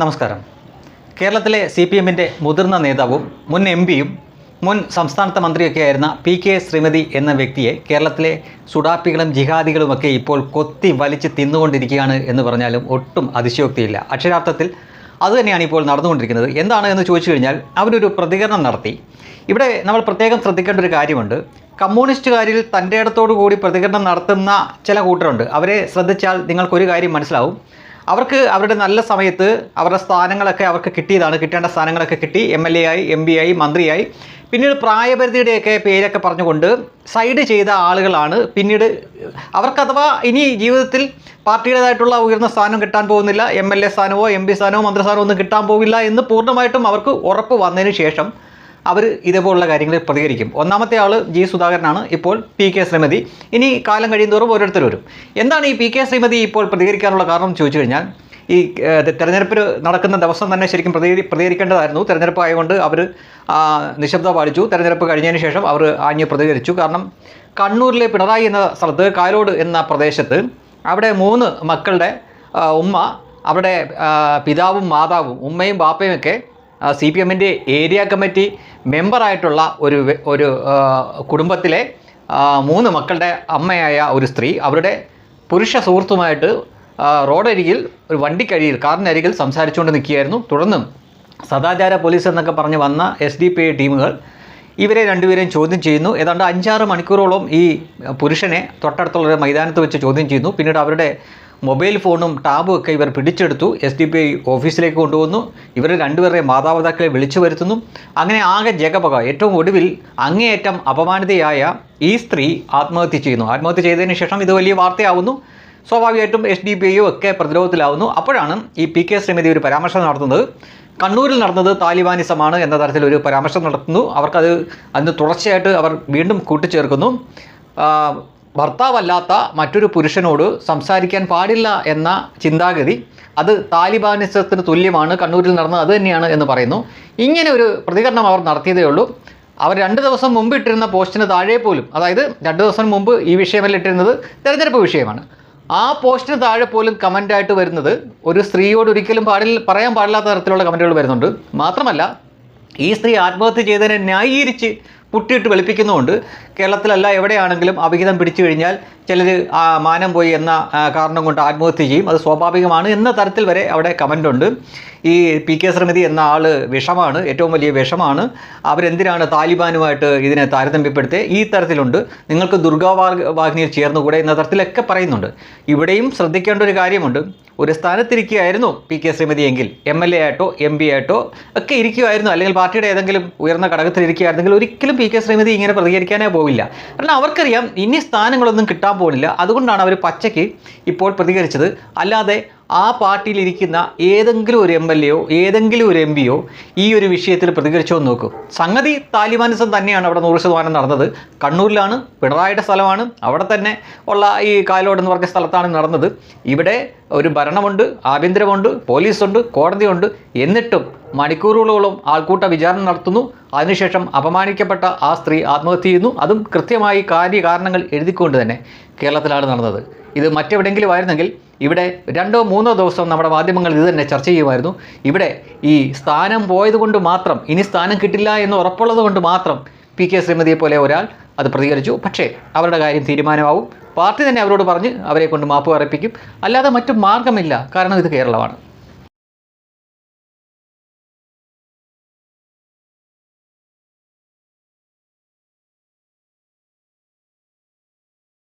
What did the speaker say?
നമസ്കാരം. കേരളത്തിലെ C P എമ്മിന്റെ മുതിർന്ന നേതാവും മുൻ എം പിയും മുൻ സംസ്ഥാനത്തെ മന്ത്രിയൊക്കെ ആയിരുന്ന പി കെ ശ്രീമതി എന്ന വ്യക്തിയെ കേരളത്തിലെ സുഡാപ്പികളും ജിഹാദികളുമൊക്കെ ഇപ്പോൾ കൊത്തി വലിച്ച് തിന്നുകൊണ്ടിരിക്കുകയാണ് എന്ന് പറഞ്ഞാലും ഒട്ടും അതിശയോക്തിയില്ല. അക്ഷരാർത്ഥത്തിൽ അതുതന്നെയാണ് ഇപ്പോൾ നടന്നുകൊണ്ടിരിക്കുന്നത്. എന്താണ് എന്ന് ചോദിച്ചു കഴിഞ്ഞാൽ അവരൊരു പ്രതികരണം നടത്തി. ഇവിടെ നമ്മൾ പ്രത്യേകം ശ്രദ്ധിക്കേണ്ട ഒരു കാര്യമുണ്ട്. കമ്മ്യൂണിസ്റ്റുകാരിൽ തന്റെ ഇടത്തോടു കൂടി പ്രതികരണം നടത്തുന്ന ചില കൂട്ടരുണ്ട്. അവരെ ശ്രദ്ധിച്ചാൽ നിങ്ങൾക്കൊരു കാര്യം മനസ്സിലാവും. അവർക്ക് അവരുടെ നല്ല സമയത്ത് അവരുടെ സ്ഥാനങ്ങളൊക്കെ അവർക്ക് കിട്ടിയതാണ്. കിട്ടേണ്ട സ്ഥാനങ്ങളൊക്കെ കിട്ടി. എം എൽ എ ആയി എം പി ആയി മന്ത്രിയായി. പിന്നീട് പ്രായപരിധിയുടെയൊക്കെ പേരൊക്കെ പറഞ്ഞുകൊണ്ട് സൈഡ് ചെയ്ത ആളുകളാണ്. പിന്നീട് അവർക്ക് അഥവാ ഇനി ജീവിതത്തിൽ പാർട്ടിയുടേതായിട്ടുള്ള ഉയർന്ന സ്ഥാനം കിട്ടാൻ പോകുന്നില്ല. എം എൽ എ സ്ഥാനമോ എം പി സ്ഥാനമോ മന്ത്രിസ്ഥാനമോ ഒന്നും കിട്ടാൻ പോകില്ല എന്ന് പൂർണമായിട്ടും അവർക്ക് ഉറപ്പ് വന്നതിന് ശേഷം അവർ ഇതേപോലുള്ള കാര്യങ്ങളിൽ പ്രതികരിക്കും. ഒന്നാമത്തെ ആൾ ജി സുധാകരനാണ്. ഇപ്പോൾ പി കെ ശ്രീമതി. ഇനി കാലം കഴിയുന്തോറും ഓരോരുത്തർ വരും. എന്താണ് ഈ പി കെ ശ്രീമതി ഇപ്പോൾ പ്രതികരിക്കാനുള്ള കാരണം ചോദിച്ചു കഴിഞ്ഞാൽ ഈ തെരഞ്ഞെടുപ്പിൽ തെരഞ്ഞെടുപ്പ് നടക്കുന്ന ദിവസം തന്നെ ശരിക്കും പ്രതികരി പ്രതികരിക്കേണ്ടതായിരുന്നു. തെരഞ്ഞെടുപ്പ് ആയതുകൊണ്ട് അവർ നിശബ്ദത പാലിച്ചു. തെരഞ്ഞെടുപ്പ് കഴിഞ്ഞതിന് ശേഷം അവർ ആഞ്ഞ് പ്രതികരിച്ചു. കാരണം കണ്ണൂരിലെ പിണറായി എന്ന സ്ഥലത്ത് കായലോട് എന്ന പ്രദേശത്ത് അവിടെ മൂന്ന് മക്കളുടെ ഉമ്മ അവിടെ പിതാവും മാതാവും ഉമ്മയും ബാപ്പയും ഒക്കെ സി പി എമ്മിന്റെ ഏരിയ കമ്മിറ്റി മെമ്പറായിട്ടുള്ള ഒരു ഒരു കുടുംബത്തിലെ മൂന്ന് മക്കളുടെ അമ്മയായ ഒരു സ്ത്രീ അവരുടെ പുരുഷ സുഹൃത്തുമായിട്ട് റോഡരികിൽ ഒരു വണ്ടിക്കഴിയിൽ കാറിനരികിൽ സംസാരിച്ചുകൊണ്ട് നിൽക്കുകയായിരുന്നു. തുടർന്നും സദാചാര പോലീസ് എന്നൊക്കെ പറഞ്ഞ് വന്ന എസ് ഡി പി ഐ ടീമുകൾ ഇവരെ രണ്ടുപേരെയും ചോദ്യം ചെയ്യുന്നു. ഏതാണ്ട് അഞ്ചാറ് മണിക്കൂറോളം ഈ പുരുഷനെ തൊട്ടടുത്തുള്ള മൈതാനത്ത് വെച്ച് ചോദ്യം ചെയ്യുന്നു. പിന്നീട് അവരുടെ മൊബൈൽ ഫോണും ടാബും ഒക്കെ ഇവർ പിടിച്ചെടുത്തു. എസ് ഡി പി ഐ ഓഫീസിലേക്ക് കൊണ്ടുവന്നു. ഇവർ രണ്ടുപേരുടെ മാതാപിതാക്കളെ വിളിച്ചു വരുത്തുന്നു. അങ്ങനെ ആകെ ജഗപക. ഏറ്റവും ഒടുവിൽ അങ്ങേയറ്റം അപമാനിതയായ ഈ സ്ത്രീ ആത്മഹത്യ ചെയ്യുന്നു. ആത്മഹത്യ ചെയ്തതിന് ശേഷം ഇത് വലിയ വാർത്തയാവുന്നു. സ്വാഭാവികമായിട്ടും എസ് ഡി പി ഐയും ഒക്കെ പ്രതിരോധത്തിലാവുന്നു. അപ്പോഴാണ് ഈ പി കെ ശ്രീമതി ഒരു പരാമർശം നടത്തുന്നത്. കണ്ണൂരിൽ നടന്നത് താലിബാനിസമാണ് എന്ന തരത്തിൽ ഒരു പരാമർശം നടത്തുന്നു. അവർക്കത് അതിന് തുടർച്ചയായിട്ട് അവർ വീണ്ടും കൂട്ടിച്ചേർക്കുന്നു. ഭർത്താവല്ലാത്ത മറ്റൊരു പുരുഷനോട് സംസാരിക്കാൻ പാടില്ല എന്ന ചിന്താഗതി അത് താലിബാനിസത്തിന് തുല്യമാണ് കണ്ണൂരിൽ നടന്നത് അത് തന്നെയാണ് എന്ന് പറയുന്നു. ഇങ്ങനെ ഒരു പ്രതികരണം അവർ നടത്തിയതേ ഉള്ളൂ. അവർ രണ്ട് ദിവസം മുമ്പ് ഇട്ടിരുന്ന പോസ്റ്റിന് താഴെ പോലും അതായത് രണ്ട് ദിവസം മുമ്പ് ഈ വിഷയമല്ല ഇട്ടിരുന്നത് തെരഞ്ഞെടുപ്പ് വിഷയമാണ്. ആ പോസ്റ്റിന് താഴെ പോലും കമന്റായിട്ട് വരുന്നത് ഒരു സ്ത്രീയോട് ഒരിക്കലും പാടില്ല പറയാൻ പാടില്ലാത്ത തരത്തിലുള്ള കമന്റുകൾ വരുന്നുണ്ട്. മാത്രമല്ല ഈ സ്ത്രീ ആത്മഹത്യ ചെയ്തതിനെ ന്യായീകരിച്ച് പുട്ടിയിട്ട് വെളുപ്പിക്കുന്നുമുണ്ട് കേരളത്തിലല്ല എവിടെയാണെങ്കിലും അവിഹിതം പിടിച്ചു കഴിഞ്ഞാൽ ചിലർ മാനം പോയി എന്ന കാരണം കൊണ്ട് ആത്മഹത്യ ചെയ്യും. അത് സ്വാഭാവികമാണ് എന്ന തരത്തിൽ വരെ അവിടെ കമന്റുണ്ട് ഈ പി കെ ശ്രീമതി എന്ന ആൾ വിഷമാണ് ഏറ്റവും വലിയ വിഷമാണ്. അവരെന്തിനാണ് താലിബാനുമായിട്ട് ഇതിനെ താരതമ്യപ്പെടുത്തിയത് ഈ തരത്തിലുണ്ട്. നിങ്ങൾക്ക് ദുർഗാ വാ- വാഹിനിയിൽ ചേർന്നുകൂടെ എന്ന തരത്തിലൊക്കെ പറയുന്നുണ്ട്. ഇവിടെയും ശ്രദ്ധിക്കേണ്ട ഒരു കാര്യമുണ്ട്. ഒരു സ്ഥാനത്തിരിക്കുകയായിരുന്നു പി കെ ശ്രീമതി എങ്കിൽ എം എൽ എ ആയിട്ടോ എം പി ആയിട്ടോ ഒക്കെ ഇരിക്കുമായിരുന്നു അല്ലെങ്കിൽ പാർട്ടിയുടെ ഏതെങ്കിലും ഉയർന്ന ഘടകത്തിൽ ഇരിക്കുകയായിരുന്നെങ്കിൽ ഒരിക്കലും പി കെ ശ്രീമതി ഇങ്ങനെ പ്രതികരിക്കാനേ പോവില്ല. കാരണം അവർക്കറിയാം ഇനി സ്ഥാനങ്ങളൊന്നും കിട്ടാൻ പോകുന്നില്ല. അതുകൊണ്ടാണ് അവർ പച്ചയ്ക്ക് ഇപ്പോൾ പ്രതികരിച്ചത്. അല്ലാതെ ആ പാർട്ടിയിലിരിക്കുന്ന ഏതെങ്കിലും ഒരു എം എൽ എയോ ഏതെങ്കിലും ഒരു എം പിയോ ഈ ഒരു വിഷയത്തിൽ പ്രതികരിച്ചോ എന്ന് നോക്കൂ. സംഗതി താലിബാനിസം തന്നെയാണ് അവിടെ നൂറ് ശതമാനം നടന്നത്. കണ്ണൂരിലാണ് പിണറായിയുടെ സ്ഥലമാണ് അവിടെ തന്നെ ഉള്ള ഈ കാലോട് എന്ന് പറഞ്ഞ സ്ഥലത്താണ് നടന്നത്. ഇവിടെ ഒരു ഭരണമുണ്ട് ആഭ്യന്തരമുണ്ട് പോലീസുണ്ട് കോടതിയുണ്ട്. എന്നിട്ടും മണിക്കൂറുകളോളം ആൾക്കൂട്ട വിചാരണ നടത്തുന്നു. അതിനുശേഷം അപമാനിക്കപ്പെട്ട ആ സ്ത്രീ ആത്മഹത്യ ചെയ്യുന്നു. അതും കൃത്യമായി കാര്യകാരണങ്ങൾ എഴുതിക്കൊണ്ട് തന്നെ കേരളത്തിലാണ് നടന്നത്. ഇത് മറ്റെവിടെയെങ്കിലും ആയിരുന്നെങ്കിൽ ഇവിടെ രണ്ടോ മൂന്നോ ദിവസം നമ്മുടെ മാധ്യമങ്ങൾ ഇത് തന്നെ ചർച്ച ചെയ്യുമായിരുന്നു. ഇവിടെ ഈ സ്ഥാനം പോയതുകൊണ്ട് മാത്രം ഇനി സ്ഥാനം കിട്ടില്ല എന്ന് ഉറപ്പുള്ളത് കൊണ്ട് മാത്രം പി കെ ശ്രീമതിയെ പോലെ ഒരാൾ അത് പ്രതികരിച്ചു. പക്ഷേ അവരുടെ കാര്യം തീരുമാനമാവും. പാർട്ടി തന്നെ അവരോട് പറഞ്ഞ് അവരെ കൊണ്ട് മാപ്പ് പറയിപ്പിക്കും അല്ലാതെ മറ്റു മാർഗമില്ല. കാരണം ഇത് കേരളമാണ്.